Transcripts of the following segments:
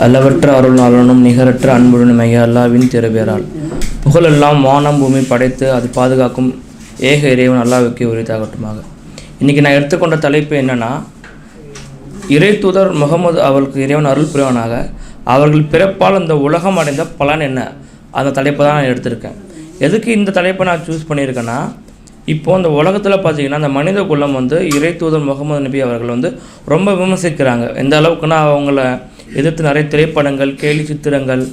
அளவற்ற அருள் நலனும் நிகரற்ற அன்புடன் மைய அல்லாவின் திருபேரால் புகழெல்லாம் வானம் பூமி படைத்து அது பாதுகாக்கும் ஏக இறைவன் அல்லாவுக்கு உரித்தாகட்டுமாக. இன்றைக்கி நான் எடுத்துக்கொண்ட தலைப்பு என்னென்னா இறை தூதர் முகமது அவர்களுக்கு இறைவன் அருள் புரிவனாக அவர்கள் பிறப்பால் இந்த உலகம் அடைந்த பலன் என்ன? அந்த தலைப்பை தான் நான் எடுத்திருக்கேன். எதுக்கு இந்த தலைப்பை நான் சூஸ் பண்ணியிருக்கேன்னா இப்போது இந்த உலகத்தில் பார்த்தீங்கன்னா அந்த மனித குலம் வந்து இறை தூதர் முகமது நபி அவர்கள் வந்து ரொம்ப விமர்சிக்கிறாங்க. எந்த அளவுக்குன்னா அவங்கள எதிர்த்து நிறைய திரைப்படங்கள் கேலி சித்திரங்கள்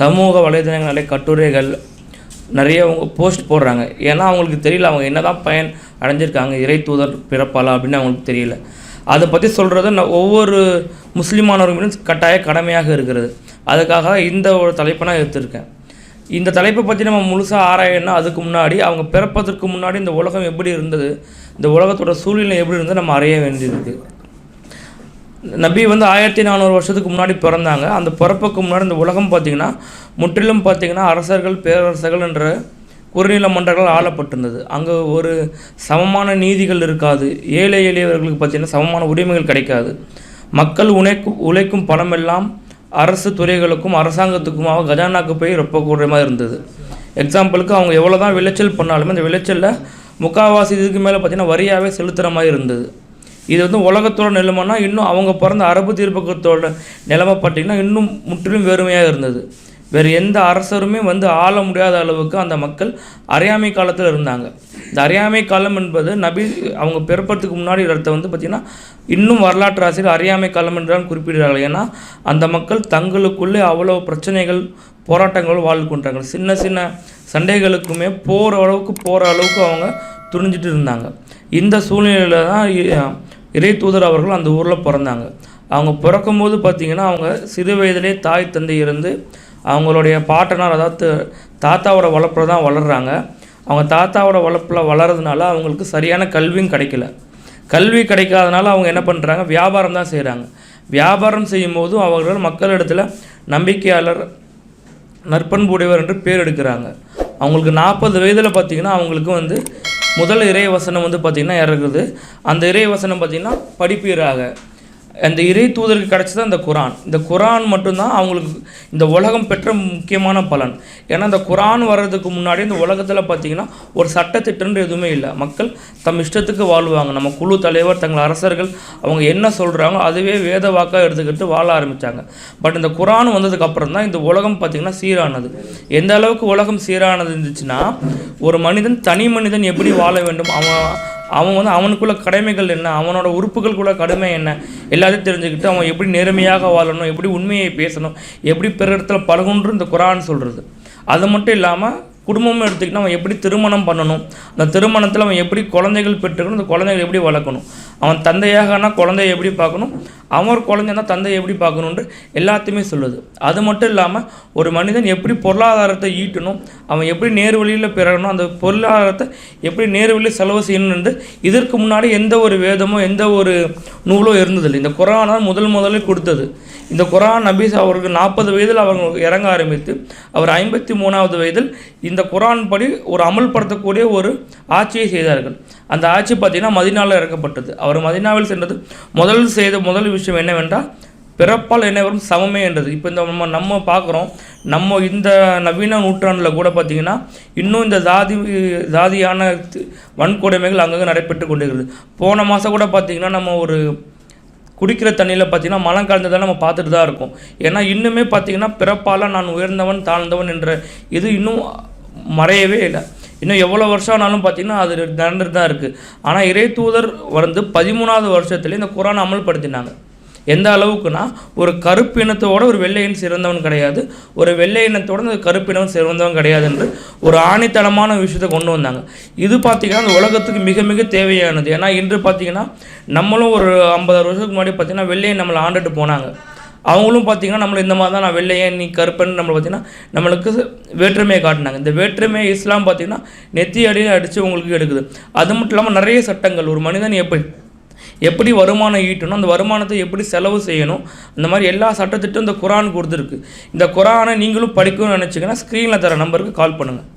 சமூக வலைதளங்கள் நிறைய கட்டுரைகள் நிறைய அவங்க போஸ்ட் போடுறாங்க. ஏன்னா அவங்களுக்கு தெரியல அவங்க என்னதான் பயன் அடைஞ்சிருக்காங்க இறை தூதர் பிறப்பாளா அப்படின்னு அவங்களுக்கு தெரியல. அதை பற்றி சொல்கிறது நான் ஒவ்வொரு முஸ்லீமானவர்களும் கட்டாய கடமையாக இருக்கிறது. அதுக்காக இந்த ஒரு தலைப்பை நான் எடுத்திருக்கேன். இந்த தலைப்பை பற்றி நம்ம முழுசாக ஆராயணும்னா அதுக்கு முன்னாடி அவங்க பிறப்பதற்கு முன்னாடி இந்த உலகம் எப்படி இருந்தது இந்த உலகத்தோட சூழ்நிலை எப்படி இருந்தது நம்ம அறிய வேண்டியிருக்கு நபி வந்து ஆயிரத்தி நானூறு வருஷத்துக்கு முன்னாடி பிறந்தாங்க. அந்த பிறப்புக்கு முன்னாடி இந்த உலகம் பார்த்திங்கன்னா முற்றிலும் பார்த்திங்கன்னா அரசர்கள் பேரரசர்கள் என்ற குறுநில மன்றங்கள் ஆளப்பட்டிருந்தது. அங்கே ஒரு சமமான நீதிகள் இருக்காது. ஏழை எளியவர்களுக்கு பார்த்திங்கன்னா சமமான உரிமைகள் கிடைக்காது. மக்கள் உழைக்கும் உழைக்கும் பணமெல்லாம் அரசு துறைகளுக்கும் அரசாங்கத்துக்குமாக கஜானாக்கு போய் ரொம்ப கூடுறமாக இருந்தது. எக்ஸாம்பிளுக்கு அவங்க எவ்வளோ தான் விளைச்சல் பண்ணாலுமே அந்த விளைச்சலில் முக்கால்வாசி இதுக்கு மேலே பார்த்திங்கன்னா வரியாகவே செலுத்துகிற மாதிரி இருந்தது. இது வந்து உலகத்தோட நிலைமைனா இன்னும் அவங்க பிறந்த அரபு தீர்ப்பகத்தோட நிலைமை பார்த்தீங்கன்னா இன்னும் முற்றிலும் வெறுமையாக இருந்தது. வேறு எந்த அரசருமே வந்து ஆள முடியாத அளவுக்கு அந்த மக்கள் அறியாமை காலத்தில் இருந்தாங்க. இந்த அறியாமை காலம் என்பது நபி அவங்க பிறப்பதுக்கு முன்னாடி இடத்த வந்து பார்த்திங்கன்னா இன்னும் வரலாற்று ஆசிரியர் அறியாமை காலம் என்றுதான் குறிப்பிடுறார்கள் ஏன்னா அந்த மக்கள் தங்களுக்குள்ளே அவ்வளோ பிரச்சனைகள் போராட்டங்கள் வாழ்ந்து கொண்டாங்க சின்ன சின்ன சண்டைகளுக்குமே போகிற அளவுக்கு போகிற அளவுக்கு அவங்க துணிஞ்சிட்டு இருந்தாங்க. இந்த சூழ்நிலையில் தான் இறை தூதர் அவர்கள் அந்த ஊரில் பிறந்தாங்க. அவங்க பிறக்கும்போது பார்த்திங்கன்னா அவங்க சிறு வயதிலே தாய் தந்தை இருந்து அவங்களுடைய பாட்டனார் அதாவது தாத்தாவோட வளர்ப்பில் தான் வளர்கிறாங்க அவங்க தாத்தாவோட வளர்ப்பில் வளர்றதுனால அவங்களுக்கு சரியான கல்வியும் கிடைக்கல. கல்வி கிடைக்காதனால அவங்க என்ன பண்ணுறாங்க வியாபாரம் தான் செய்கிறாங்க வியாபாரம் செய்யும்போது அவர்கள் மக்களிடத்தில் நம்பிக்கையாளர் நற்பண்புடையவர் என்று பேர் எடுக்கிறாங்க. அவங்களுக்கு நாற்பது வயதில் பார்த்திங்கன்னா அவங்களுக்கு வந்து முதல் இறைவசனம் வந்து பார்த்திங்கன்னா இறங்குது அந்த இறைவசனம் பார்த்திங்கன்னா படிப்பீராக. அந்த இறை தூதருக்கு கிடைச்சது அந்த குரான். இந்த குரான் மட்டும்தான் அவங்களுக்கு இந்த உலகம் பெற்ற முக்கியமான பலன். ஏன்னா இந்த குரான் வர்றதுக்கு முன்னாடி இந்த உலகத்தில் பார்த்தீங்கன்னா ஒரு சட்டத்திட்டம்னு எதுவுமே இல்லை. மக்கள் தம் இஷ்டத்துக்கு வாழ்வாங்க. நம்ம குழு தலைவர் தங்கள் அரசர்கள் அவங்க என்ன சொல்கிறாங்களோ அதுவே வேத வாக்காக எடுத்துக்கிட்டு வாழ ஆரம்பித்தாங்க பட் இந்த குரான் வந்ததுக்கப்புறம் தான் இந்த உலகம் பார்த்திங்கன்னா சீரானது. எந்த அளவுக்கு உலகம் சீரானது இருந்துச்சுன்னா ஒரு மனிதன் தனி மனிதன் எப்படி வாழ வேண்டும்? அவன் அவன் வந்து அவனுக்குள்ள கடமைகள் என்ன? அவனோட உறுப்புகளுக்குள்ள கடமை என்ன? எல்லாத்தையும் தெரிஞ்சுக்கிட்டு அவன் எப்படி நேர்மையாக வாழணும்? எப்படி உண்மையை பேசணும்? எப்படி பிற இடத்துல பழகுன்ற இந்த குரான் சொல்கிறது அது மட்டும் இல்லாமல் குடும்பமும் எடுத்துக்கிட்டு அவன் எப்படி திருமணம் பண்ணணும்? அந்த திருமணத்தில் அவன் எப்படி குழந்தைகள் பெற்றுக்கணும்? அந்த குழந்தைகள் எப்படி வளர்க்கணும்? அவன் தந்தையாகனா குழந்தைய எப்படி பார்க்கணும்? அவன் ஒரு குழந்தைன்னா தந்தையை எப்படி பார்க்கணுன்ற எல்லாத்தையுமே சொல்லுது. அது மட்டும் இல்லாமல் ஒரு மனிதன் எப்படி பொருளாதாரத்தை ஈட்டணும்? அவன் எப்படி நேர் வழியில் அந்த பொருளாதாரத்தை எப்படி நேர் வழியில் செலவு செய்யணும் என்று இதற்கு முன்னாடி எந்த ஒரு வேதமோ எந்த ஒரு நூலோ இருந்ததில்லை. இந்த குரான் தான் முதல் முதலில் கொடுத்தது. இந்த குரான் நபீஸ் அவருக்கு நாற்பது வயதில் அவங்க இறங்க ஆரம்பித்து அவர் ஐம்பத்தி மூணாவது வயதில் இந்த குரான் படி ஒரு அமல்படுத்தக்கூடிய ஒரு ஆட்சியை செய்தார்கள். அந்த ஆட்சி பார்த்தீங்கன்னா மதினாவில் இறக்கப்பட்டது. அவர் மதினாவில் சென்றது. முதல் செய்த முதல் விஷயம் என்னவென்றால் பிறப்பால் என்னவரும் சமமே என்றது. இப்போ இந்த நம்ம நம்ம பார்க்குறோம். நம்ம இந்த நவீன நூற்றாண்டில் கூட பார்த்திங்கன்னா இன்னும் இந்த ஜாதி ஜாதியான வன்கொடுமைகள் அங்கங்கே நடைபெற்று கொண்டிருக்கிறது. போன மாதம் கூட பார்த்திங்கன்னா நம்ம ஒரு குடிக்கிற தண்ணியில் பார்த்தீங்கன்னா மலம் கலந்ததை நம்ம பார்த்துட்டு தான் இருக்கோம். ஏன்னா இன்னுமே பார்த்தீங்கன்னா பிறப்பால் நான் உயர்ந்தவன் தாழ்ந்தவன் என்ற இது இன்னும் மறையவே இல்லை. இன்னும் எவ்வளோ வருஷம் ஆனாலும் பார்த்தீங்கன்னா அது நடந்துட்டு தான் இருக்குது ஆனால் இறை தூதர் வந்து பதிமூணாவது வருஷத்துல இந்த குரான் அமல்படுத்தினாங்க. எந்த அளவுக்குன்னா ஒரு கருப்பு இனத்தோட ஒரு வெள்ளையின் சிறந்தவன் கிடையாது. ஒரு வெள்ளை இனத்தோட அந்த கருப்பு இனம் சிறந்தவன் கிடையாது என்று ஒரு ஆணித்தனமான விஷயத்தை கொண்டு வந்தாங்க. இது பார்த்திங்கன்னா அந்த உலகத்துக்கு மிக மிக தேவையானது. ஏன்னா இன்று பார்த்திங்கன்னா நம்மளும் ஒரு ஐம்பது வருஷத்துக்கு முன்னாடி பார்த்திங்கன்னா வெள்ளையை நம்மளை ஆண்டுட்டு போனாங்க. அவங்களும் பார்த்தீங்கன்னா நம்மளை இந்த மாதிரி தான் நான் வெள்ளையன் நீ கருப்பன் நம்மளை பார்த்தீங்கன்னா நம்மளுக்கு வேற்றுமையை காட்டினாங்க. இந்த வேற்றுமையை இஸ்லாம் பார்த்தீங்கன்னா நெத்தி அடியில் அடித்து உங்களுக்கு எடுக்குது. அது மட்டும் இல்லாமல் நிறைய சட்டங்கள் ஒரு மனிதன் எப்படி எப்படி வருமானம் ஈட்டணும் அந்த வருமானத்தை எப்படி செலவு செய்யணும் அந்த மாதிரி எல்லா சட்டத்திட்டும் இந்த குரான் கொடுத்துருக்கு. இந்த குரானை நீங்களும் படிக்கணும்னு நினச்சிங்கன்னா ஸ்க்ரீனில் தர நம்பருக்கு கால் பண்ணுங்கள்